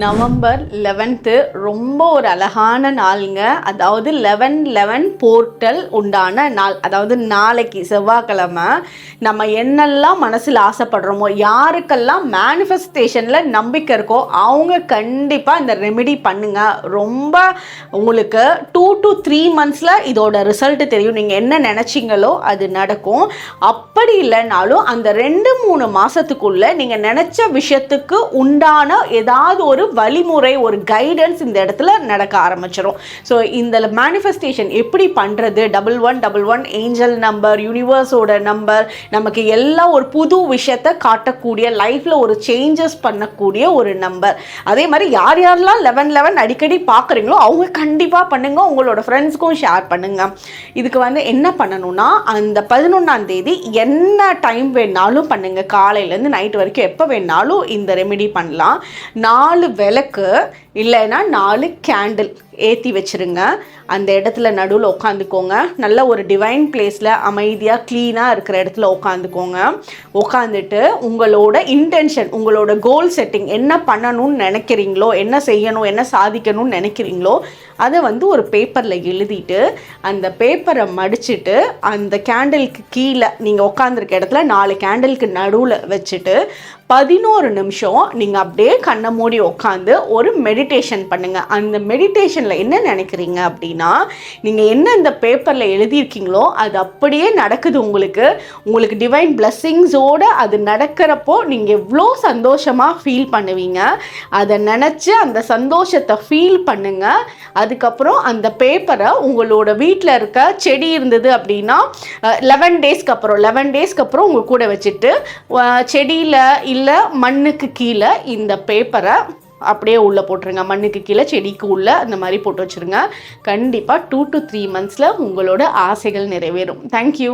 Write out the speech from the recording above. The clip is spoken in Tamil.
நவம்பர் லெவன்த்து ரொம்ப ஒரு அழகான நாளுங்க. அதாவது லெவன் லெவன் போர்ட்டல் உண்டான நாள். அதாவது நாளைக்கு செவ்வாய்க்கிழமை நம்ம என்னெல்லாம் மனசில் ஆசைப்படுறோமோ யாருக்கெல்லாம் மேனிஃபெஸ்டேஷனில் நம்பிக்கை இருக்கோ அவங்க கண்டிப்பாக இந்த ரெமெடி பண்ணுங்க. ரொம்ப உங்களுக்கு டூ டு த்ரீ மந்த்ஸில் இதோட ரிசல்ட் தெரியும். நீங்கள் என்ன நினச்சிங்களோ அது நடக்கும். அப்படி இல்லைனாலும் அந்த ரெண்டு மூணு மாதத்துக்குள்ளே நீங்கள் நினச்ச விஷயத்துக்கு உண்டான ஏதாவது ஒரு வழிமுறை ஒரு கைடன்ஸ் இந்த இடத்துல நடக்க ஆரம்பிச்சிடும் ஸோ இந்த மேனிஃபெஸ்டேஷன் எப்படி பண்ணுறது double one double one angel number யூனிவர்ஸோட number நமக்கு எல்லாம் ஒரு புது விஷயத்தை காட்டக்கூடிய லைஃப்பில் ஒரு சேஞ்சஸ் பண்ணக்கூடிய ஒரு நம்பர் அதே மாதிரி யார் யாரெல்லாம் லெவன் லெவன் அடிக்கடி பார்க்குறீங்களோ அவங்க கண்டிப்பாக பண்ணுங்கள் உங்களோட ஃப்ரெண்ட்ஸ்க்கும் ஷேர் பண்ணுங்கள் இதுக்கு வந்து என்ன பண்ணணும்னா அந்த பதினொன்றாம் தேதி என்ன டைம் வேணாலும் பண்ணுங்கள் காலையிலேருந்து நைட் வரைக்கும் எப்போ வேணாலும் இந்த ரெமெடி பண்ணலாம். நாலு விளக்கு இல்லைன்னா நாலு கேண்டில் ஏற்றி வச்சுருங்க. அந்த இடத்துல நடுவில் உட்காந்துக்கோங்க நல்ல ஒரு டிவைன் பிளேஸில் அமைதியாக க்ளீனாக இருக்கிற இடத்துல உட்காந்துக்கோங்க உட்காந்துட்டு உங்களோட இன்டென்ஷன் உங்களோட கோல் செட்டிங் என்ன பண்ணணும்னு நினைக்கிறீங்களோ என்ன செய்யணும் என்ன சாதிக்கணும்னு நினைக்கிறீங்களோ அதை வந்து ஒரு பேப்பரில் எழுதிட்டு அந்த பேப்பரை மடிச்சுட்டு அந்த கேண்டிலுக்கு கீழே நீங்கள் உட்காந்துருக்க இடத்துல நாலு கேண்டிலுக்கு நடுவில் வச்சுட்டு பதினோரு நிமிஷம் நீங்கள் அப்படியே கண்ணை மூடி உட்காந்து ஒரு மெடிடேஷன் பண்ணுங்கள் அந்த மெடிடேஷன் மெடிடேஷனில் என்ன நினைக்கிறீங்க அப்படின்னா நீங்கள் என்ன இந்த பேப்பரில் எழுதியிருக்கீங்களோ அது அப்படியே நடக்குது உங்களுக்கு. உங்களுக்கு டிவைன் பிளஸ்ஸிங்ஸோடு அது நடக்கிறப்போ நீங்கள் எவ்வளோ சந்தோஷமாக ஃபீல் பண்ணுவீங்க. அதை நினச்சி அந்த சந்தோஷத்தை ஃபீல் பண்ணுங்கள் அதுக்கப்புறம் அந்த பேப்பரை உங்களோட வீட்டில் இருக்க செடி இருந்தது அப்படின்னா லெவன் டேஸ்க்கு அப்புறம் லெவன் டேஸ்க்கு அப்புறம் உங்கள் கூட வச்சுட்டு செடியில் இல்லை மண்ணுக்கு கீழே இந்த பேப்பரை அப்படியே உள்ளே போட்டுருங்க. மண்ணுக்கு கீழே செடிக்கு உள்ளே அந்த மாதிரி போட்டு வச்சுருங்க. கண்டிப்பாக டூ டு த்ரீ மந்த்ஸில் உங்களோட ஆசைகள் நிறைவேறும். தேங்க்யூ